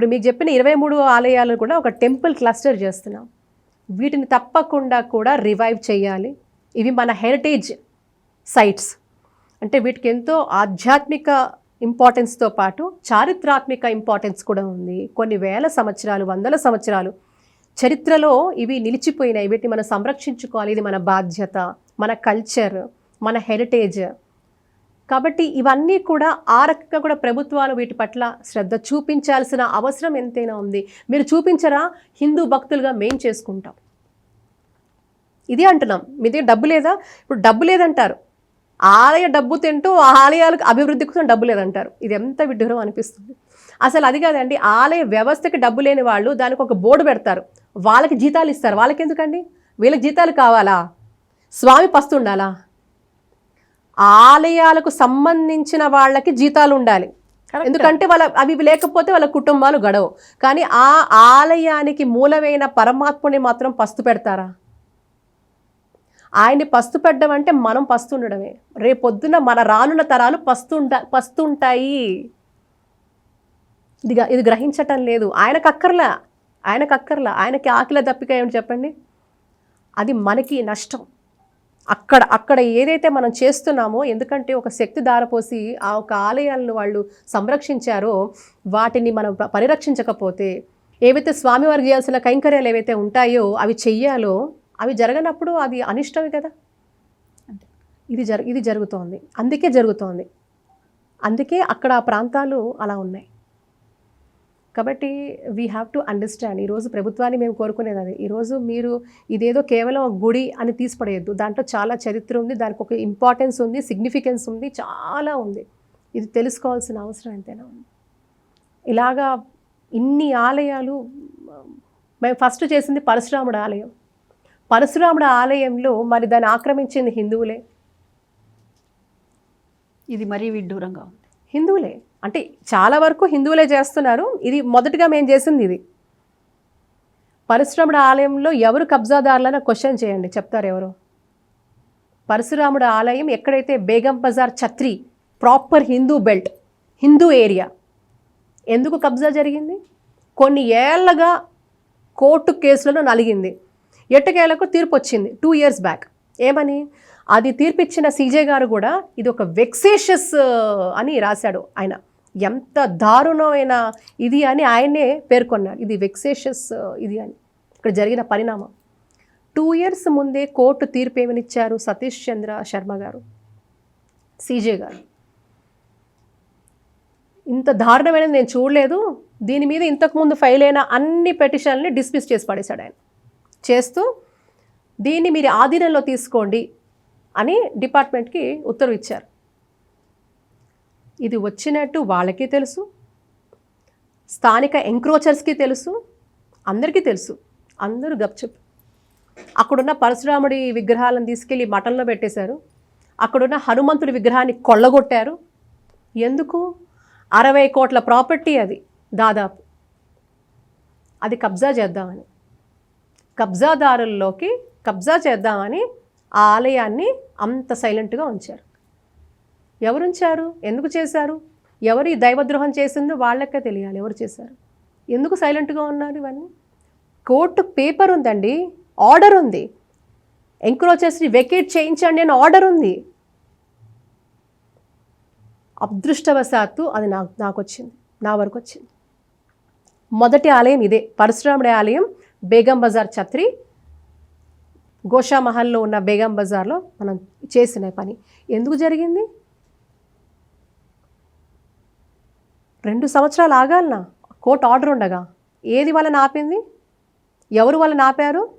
ఇప్పుడు మీకు చెప్పిన ఇరవై మూడు ఆలయాలు కూడా ఒక టెంపుల్ క్లస్టర్ చేస్తున్నాం. వీటిని తప్పకుండా కూడా రివైవ్ చేయాలి. ఇవి మన హెరిటేజ్ సైట్స్ అంటే వీటికి ఎంతో ఆధ్యాత్మిక ఇంపార్టెన్స్తో పాటు చారిత్రాత్మక ఇంపార్టెన్స్ కూడా ఉంది. కొన్ని వేల సంవత్సరాలు వందల సంవత్సరాలు చరిత్రలో ఇవి నిలిచిపోయినాయి. వీటిని మనం సంరక్షించుకోవాలి. ఇది మన బాధ్యత మన కల్చర్ మన హెరిటేజ్ కాబట్టి ఇవన్నీ కూడా ఆ రకంగా కూడా ప్రభుత్వాలు వీటి పట్ల శ్రద్ధ చూపించాల్సిన అవసరం ఎంతైనా ఉంది. మీరు చూపించరా? హిందూ భక్తులుగా మేం చేసుకుంటాం. ఇదే అంటున్నాం. మీ దగ్గర డబ్బు లేదా? ఇప్పుడు డబ్బు లేదంటారు. ఆలయ డబ్బు తింటూ ఆ ఆలయాలకు అభివృద్ధి కోసం డబ్బు లేదంటారు. ఇది ఎంత విడ్డూరం అనిపిస్తుంది. అసలు అది కాదండి. ఆలయ వ్యవస్థకి డబ్బు లేని వాళ్ళు దానికి ఒక బోర్డు పెడతారు. వాళ్ళకి జీతాలు ఇస్తారు. వాళ్ళకి ఎందుకండి వీళ్ళకి జీతాలు కావాలా? స్వామి పస్తు ఉండాలా ఆలయాలకు సంబంధించిన వాళ్ళకి జీతాలు ఉండాలి. ఎందుకంటే వాళ్ళ అవి లేకపోతే వాళ్ళ కుటుంబాలు గడవు. కానీ ఆ ఆలయానికి మూలమైన పరమాత్ముని మాత్రం పస్తు పెడతారా? ఆయన్ని పస్తు పెట్టడం అంటే మనం పస్తు ఉండడమే. రేపొద్దున మన రానున్న తరాలు పస్తుంట పస్తుంటాయి ఇది ఇది గ్రహించటం లేదు. ఆయనకు అక్కర్లా ఆయనకు అక్కర్లా ఆయనకి ఆకలి దప్పిక ఏమిటి చెప్పండి? అది మనకి నష్టం. అక్కడ అక్కడ ఏదైతే మనం చేస్తున్నామో ఎందుకంటే ఒక శక్తి దారపోసి ఆ ఒక ఆలయాలను వాళ్ళు సంరక్షించారో వాటిని మనం పరిరక్షించకపోతే ఏవైతే స్వామివారికి చేయాల్సిన కైంకర్యాలు ఏవైతే ఉంటాయో అవి చెయ్యాలో అవి జరగనప్పుడు అది అనిష్టమే కదా? ఇది జరు ఇది జరుగుతోంది. అందుకే జరుగుతోంది. అందుకే అక్కడ ఆ ప్రాంతాలు అలా ఉన్నాయి. కాబట్టి వీ హ్యావ్ టు అండర్స్టాండ్ ఈరోజు ప్రభుత్వాన్ని మేము కోరుకునేది అది. ఈరోజు మీరు ఇదేదో కేవలం ఒక గుడి అని తీసిపడేయద్దు. దాంట్లో చాలా చరిత్ర ఉంది దానికి ఒక ఇంపార్టెన్స్ ఉంది సిగ్నిఫికెన్స్ ఉంది చాలా ఉంది. ఇది తెలుసుకోవాల్సిన అవసరం ఎంతైనా ఉంది. ఇలాగా ఇన్ని ఆలయాలు మేము ఫస్ట్ చేసింది పరశురాముడు ఆలయం. పరశురాముడు ఆలయంలో మరి దాన్ని ఆక్రమించింది హిందువులే. ఇది మరీ విడ్డూరంగా ఉంది. హిందువులే. అంటే చాలా వరకు హిందువులే చేస్తున్నారు. ఇది మొదటగా మేము చేసింది ఇది. పరశురాముడు ఆలయంలో ఎవరు కబ్జాదారులని క్వశ్చన్ చేయండి. చెప్తారు ఎవరు? పరశురాముడు ఆలయం ఎక్కడైతే Begum Bazar Chhatri proper Hindu belt Hindu area ఎందుకు కబ్జా జరిగింది? కొన్ని ఏళ్ళగా కోర్టు కేసులలో నలిగింది. ఎట్టకేలకు తీర్పు వచ్చింది. టూ ఇయర్స్ బ్యాక్ ఏమని? అది తీర్పిచ్చిన సీజే గారు కూడా ఇది ఒక వెక్సేషియస్ అని రాశాడు ఆయన. ఎంత దారుణమైన ఇది అని ఆయనే పేర్కొన్నాడు ఇది వెక్సేషస్ uh, ఇది అని. ఇక్కడ జరిగిన పరిణామం. టూ ఇయర్స్ ముందే కోర్టు తీర్పు ఏమనిచ్చారు? సతీష్ చంద్ర శర్మ గారు సీజే గారు. ఇంత దారుణమైనది నేను చూడలేదు. దీని మీద ఇంతకుముందు ఫైల్ అయిన అన్ని పెటిషన్లని డిస్మిస్ చేసి పడేశాడు ఆయన. చేస్తూ దీన్ని మీరు ఆధీనంలో తీసుకోండి అని డిపార్ట్మెంట్కి ఉత్తర్వు ఇచ్చారు. ఇది వచ్చినట్టు వాళ్ళకి తెలుసు స్థానిక ఎంక్రోచర్స్కి తెలుసు అందరికీ తెలుసు. అందరూ గప్చుప్ అక్కడున్న పరశురాముడి విగ్రహాలను తీసుకెళ్ళి మఠంలో పెట్టేశారు. అక్కడున్న హనుమంతుడి విగ్రహాన్ని కొల్లగొట్టారు. ఎందుకు? అరవై కోట్ల ప్రాపర్టీ అది దాదాపు. అది కబ్జా చేద్దామని. కబ్జాదారుల్లోకి కబ్జా చేద్దామని ఆ ఆలయాన్ని అంత సైలెంట్గా ఉంచారు. ఎవరు ఉంచారు ఎందుకు చేశారు? ఎవరు ఈ దైవద్రోహం చేసిందో వాళ్ళకే తెలియాలి ఎవరు చేశారు. ఎందుకు సైలెంట్గా ఉన్నారు ఇవన్నీ? కోర్టు పేపర్ ఉందండి ఆర్డర్ ఉంది. ఎంక్రోచెస్ని వెకేట్ చేయించండి అని ఆర్డర్ ఉంది. అదృష్టవశాత్తు అది నాకు నాకు వచ్చింది నా వరకు వచ్చింది మొదటి ఆలయం ఇదే పరశురాముడి ఆలయం బేగం బజార్ ఛత్రి. గోషా మహల్లో ఉన్న బేగం బజార్లో మనం చేసిన పని. ఎందుకు జరిగింది? రెండు సంవత్సరాలు ఆగాలనా కోర్టు ఆర్డర్ ఉండగా ఏది వాళ్ళని ఆపింది? ఎవరు వాళ్ళని ఆపారు?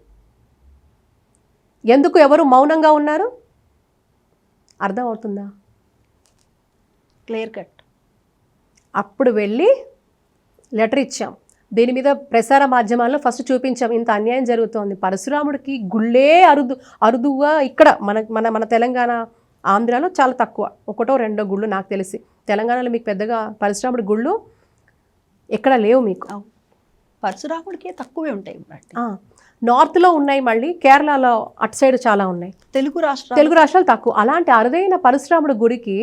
ఎందుకు ఎవరు మౌనంగా ఉన్నారు? అర్థమవుతుందా? Clear cut. అప్పుడు వెళ్ళి లెటర్ ఇచ్చాం. దీని మీద ప్రసార మాధ్యమాల్లో ఫస్ట్ చూపించాం. ఇంత అన్యాయం జరుగుతోంది. పరశురాముడికి గుళ్ళే అరుదు అరుదుగా ఇక్కడ మన మన మన తెలంగాణ ఆంధ్రాలో చాలా తక్కువ. ఒకటో రెండో గుళ్ళు నాకు తెలిసి. తెలంగాణలో మీకు పెద్దగా పరశురాముడి గుళ్ళు ఎక్కడ లేవు మీకు. పరశురాముడికే తక్కువే ఉంటాయి నార్త్లో ఉన్నాయి మళ్ళీ కేరళలో అటు సైడ్ చాలా ఉన్నాయి. తెలుగు రాష్ట్రాలు తెలుగు రాష్ట్రాలు తక్కువ. అలాంటి అరుదైన పరశురాముడి గుడికి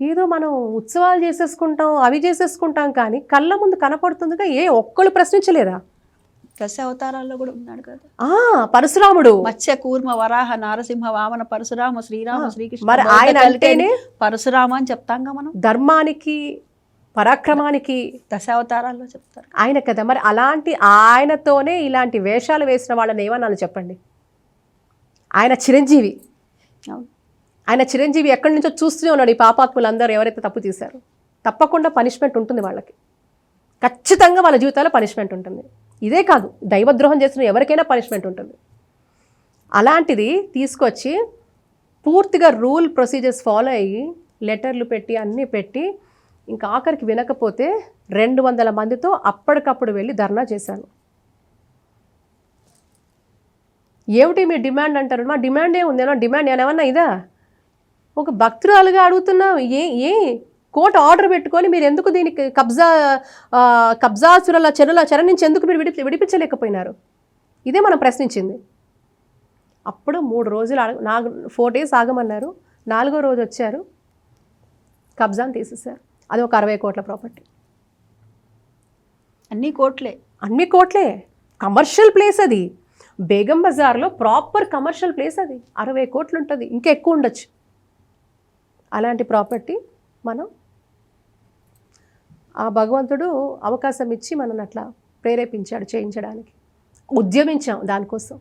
ఏదో మనం ఉత్సవాలు చేసేసుకుంటాం అవి చేసేసుకుంటాం కానీ కళ్ళ ముందు కనపడుతుందిగా ఏ ఒక్కళ్ళు ప్రశ్నించలేదా దశ అవతారాల్లో కూడా ఉన్నాడు కదా. ఆ పరశురాముడు. మత్స్య కూర్మ వరాహ నారసింహ వామన పరశురామ శ్రీరామ శ్రీకృష్ణ మరి ఆయన అంటేనే పరశురామ అని చెప్తాంగా మనం? ధర్మానికి పరాక్రమానికి దశ అవతారాల్లో చెప్తారు. ఆయన కదా. మరి అలాంటి ఆయనతోనే ఇలాంటి వేషాలు వేసిన వాళ్ళని ఏమన్నాను చెప్పండి? ఆయన చిరంజీవి. ఆయన చిరంజీవి ఎక్కడి నుంచో చూస్తూనే ఉన్నాడు ఈ పాపాత్ములందరూ ఎవరైతే తప్పు చేశారో. తప్పకుండా పనిష్మెంట్ ఉంటుంది వాళ్ళకి. ఖచ్చితంగా వాళ్ళ జీవితాల్లో పనిష్మెంట్ ఉంటుంది. ఇదే కాదు దైవద్రోహం చేసిన ఎవరికైనా పనిష్మెంట్ ఉంటుంది. అలాంటిది తీసుకొచ్చి పూర్తిగా రూల్ ప్రొసీజర్స్ ఫాలో అయ్యి లెటర్లు పెట్టి అన్నీ పెట్టి ఇంకా ఆఖరికి వినకపోతే రెండు వందల మందితో అప్పటికప్పుడు వెళ్ళి ధర్నా చేశాను. ఏమిటి మీ డిమాండ్ అంటారు? మా డిమాండ్ ఏముంది ఏమన్నా డిమాండ్ ఏమన్నా ఇదా? ఒక భక్తురాలుగా అడుగుతున్నాం ఏ ఏ కోర్టు ఆర్డర్ పెట్టుకొని మీరు ఎందుకు దీనికి కబ్జా కబ్జాసురుల చెరుల చెర నుంచి ఎందుకు మీరు విడిపి విడిపించలేకపోయినారు? ఇదే మనం ప్రశ్నించింది. అప్పుడు మూడు రోజులు నాలుగు ఫోర్ డేస్ ఆగమన్నారు. నాలుగో రోజు వచ్చారు. కబ్జాని తీసేశారు. అది ఒక అరవై కోట్ల ప్రాపర్టీ. అన్ని కోట్లే. అన్ని కోట్లే. కమర్షియల్ ప్లేస్ అది. బేగం బజార్లో ప్రాపర్ కమర్షియల్ ప్లేస్ అది. అరవై కోట్లు ఉంటుంది. ఇంకా ఎక్కువ ఉండొచ్చు. అలాంటి ప్రాపర్టీ మనం ఆ భగవంతుడు అవకాశం ఇచ్చి మనల్ని అట్లా ప్రేరేపించాడు చేయించడానికి. ఉద్యమించాం దానికోసం.